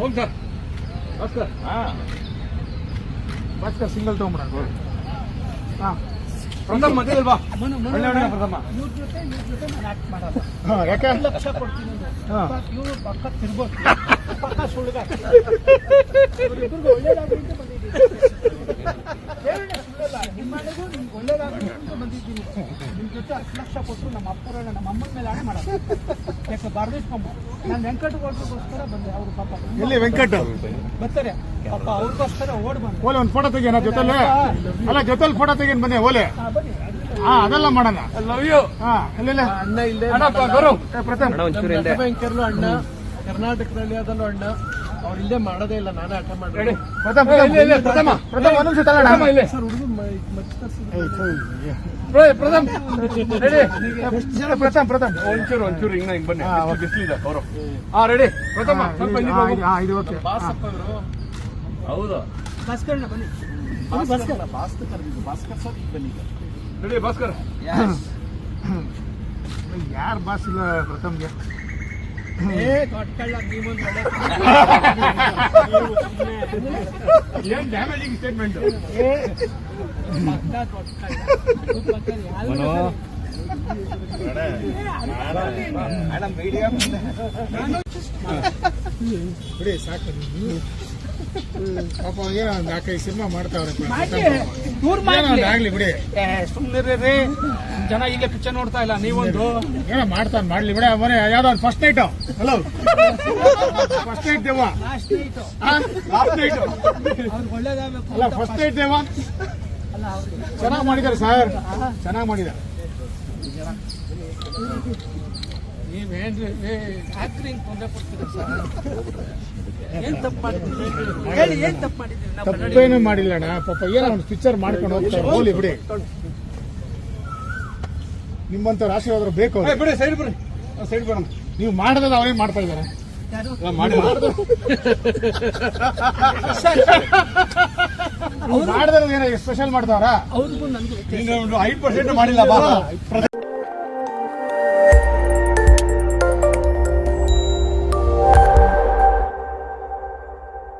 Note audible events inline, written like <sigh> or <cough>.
ಹೋಗಿ sir. Bhaskar Bhaskar single ತಗೊಂಬಿಡ ಹಾಂ. ಪ್ರಥಮ್ ಒಳ್ಳೆ ಹುಡುಗ ಪ್ರಥಮ. ಹಾಂ ಯಾಕೆ? ಲಕ್ಷ ಕೊಡ್ತೀನಿ ಹಾ. ಇವರು ಪಕ್ಕ ತಿರ್ಬೋದು ಪಕ್ಕ ಬಂದಿದ್ದೀನಿ ಮನೆಗೂ ನಿಮ್ಗೆ ಒಳ್ಳೇದಾಗ್ಲಿ ಅಂತ ಬಂದಿದ್ದೀನಿ ಜೊತೆ ಹತ್ತು ಲಕ್ಷ ಕೊಟ್ಟರು ನಮ್ಮ ಅಪ್ಪರನ್ನ ನಮ್ಮ ಅಮ್ಮನ ಮೇಲೆ ಆಣೆ ಮಾಡ ಯಾಕೆ ಬಾರ್ದಿಸ್ಕೊಂಬ ನಾನು ವೆಂಕಟಗೌಡರಿಗೋಸ್ಕರ ಬಂದೆ ಅವರು ಪಾಪ ಎಲ್ಲಿ ವೆಂಕಟ? ಬರ್ತಾರೆ. ಪಾಪ ಅವ್ರಿಗೋಸ್ಕರ ಓಡ್ ಬಂದೆ. ಓಲೆ ಒಂದು ಫೋಟೋ ತೆಗಿಯೋಣ ಜೊತೆಲೆ? ಅಲ್ಲ ಜೊತೆಲಿ ಫೋಟೋ ತೆಗೀನ್ ಬನ್ನಿ ಓಲೆ. ಹಾ, ಅದೆಲ್ಲ ಮಾಡೋಣ. ಲವ್ ಯು ಹಾ ಇಲ್ಲ. ಅಣ್ಣ ಇಲ್ಲೇ. ಬ್ಯಾಂಕರ್ಲು ಅಣ್ಣ? ಕರ್ನಾಟಕದಲ್ಲಿ ಅದಲ್ಲೂ ಅಣ್ಣ? ಅವ್ರು ಇಲ್ಲೇ ಮಾಡೋದೇ ಇಲ್ಲ ನಾನೇ ಆಟ ರೆಡಿ ಮಾಡಿ ಪ್ರಥಮ ಇಲ್ಲ, ಇಲ್ಲ, ಪ್ರಥಮ. ಪ್ರಥಮ್. ತಗೊಳ್ಳೋಣ. ಸರ್ ಪ್ರಥಮ್. ಒಂಚೂರು ಒಂಚೂರು ಹಿಂಗ ಹಿಂಗ್ ಬನ್ನಿ. ಬಿಸಿಲಿದೆ ಗೌರವ್ ಹಾ ರೆಡಿ. ಪ್ರಥಮ ಸ್ವಲ್ಪ ಇದು- ಇಲ್ಲಿ ಹೋಗು. ಇದು- ಇದು ಓಕೆ. ಹೌದು. ಬನ್ನಿ. ಭಾಸ್ಕರ್ ಭಾಸ್ಕರ್. ಕರೆದಿದ್ದು ಭಾಸ್ಕರ್ ಸರ್ ಬನ್ನಿ ರೆಡಿ ಭಾಸ್ಕರ್. ಯಾರ್ ಬಾಸ್ ಇಲ್ಲ ಪ್ರಥಮ್ಗೆ? <laughs> ಏನ್ ಡ್ಯಾಮೇಜಿಂಗ್ ಸ್ಟೇಟ್ಮೆಂಟ್ ಏ, ದೊಡ್ಡ ಕಳ್ಳ ಪಕ್ಕ ಯಾರು ಬಿಡಿ ಸಾಕು. ಪಾಪ ಏನೋ ಒಂದು ನಾಲ್ಕೈದು ಸಿನಿಮಾ ಮಾಡ್ತಾವ್ರೆ. ಮಾಡಿ ದೂರ್ ಆಗ್ಲಿ ಬಿಡಿ. ಸುಮ್ಮನೆ ಜನ ಈಗ ಪಿಕ್ಚರ್ ನೋಡ್ತಾ ಇಲ್ಲ ನೀವೊಂದು. ಏನೋ ಮಾಡ್ತಾನೆ ಮಾಡ್ಲಿ ಬಿಡ. ಮನೆ ಯಾವ್ದೋ ಒಂದು first night hello first night ದೇವ. ಲಾಸ್ಟ್ ನೈಟು ಅಲ್ಲ ಫಸ್ಟ್. ನೈಟ್ ದೇವ. ಚೆನ್ನಾಗಿ ಮಾಡಿದ್ದಾರೆ ಸರ್ ಚೆನ್ನಾಗಿ ಮಾಡಿದ್ದಾರೆ. ನೀವೇನ್ರಿ ಆಕ್ಟ್ರಿಂಗ್ ತೊಂದರೆ ಕೊಡ್ತೀರಾ ಸರ್? ಏನ್ ತಪ್ಪು ಮಾಡಿದ್ದೀವಿ ಹೇಳಿ ಏನ್ ತಪ್ಪು ಮಾಡಿದ್ದೀವಿ ನಾವು ಕನ್ನಡಿಗರು. ತಪ್ಪೇನು ಮಾಡಿಲ್ಲ ಅಣ್ಣ ಪಾಪ ಏನೋ ಒಂದು ಪಿಕ್ಚರ್ ಮಾಡ್ಕೊಂಡು ಹೋಗ್ತಾರೆ. ಹೋಗ್ಲಿ ಬಿಡಿ. ನಿಮ್ಮಂತ ಆಶೀರ್ವಾದ ಬೇಕು ಬಿಡಿ ಸೈಡ್ ಬಿಡಿ ಸೈಡ್ ಬರೋಣ. ನೀವು ಮಾಡದ ಅವ್ರೇನ್ ಮಾಡ್ತಾ ಇದ್ದಾರೆ. ಯಾರು? ಮಾಡಿ ನೀವು ಮಾಡದ ಏನೋ ಸ್ಪೆಷಲ್ ಮಾಡ್ತಾವ್ರಾ ಅವ್ರಿಗೂ ನನಗೂ ವ್ಯತ್ಯಾಸ. ನೀನು ಐದು ಪರ್ಸೆಂಟ್ ಮಾಡಿಲ್ಲ ಬಾ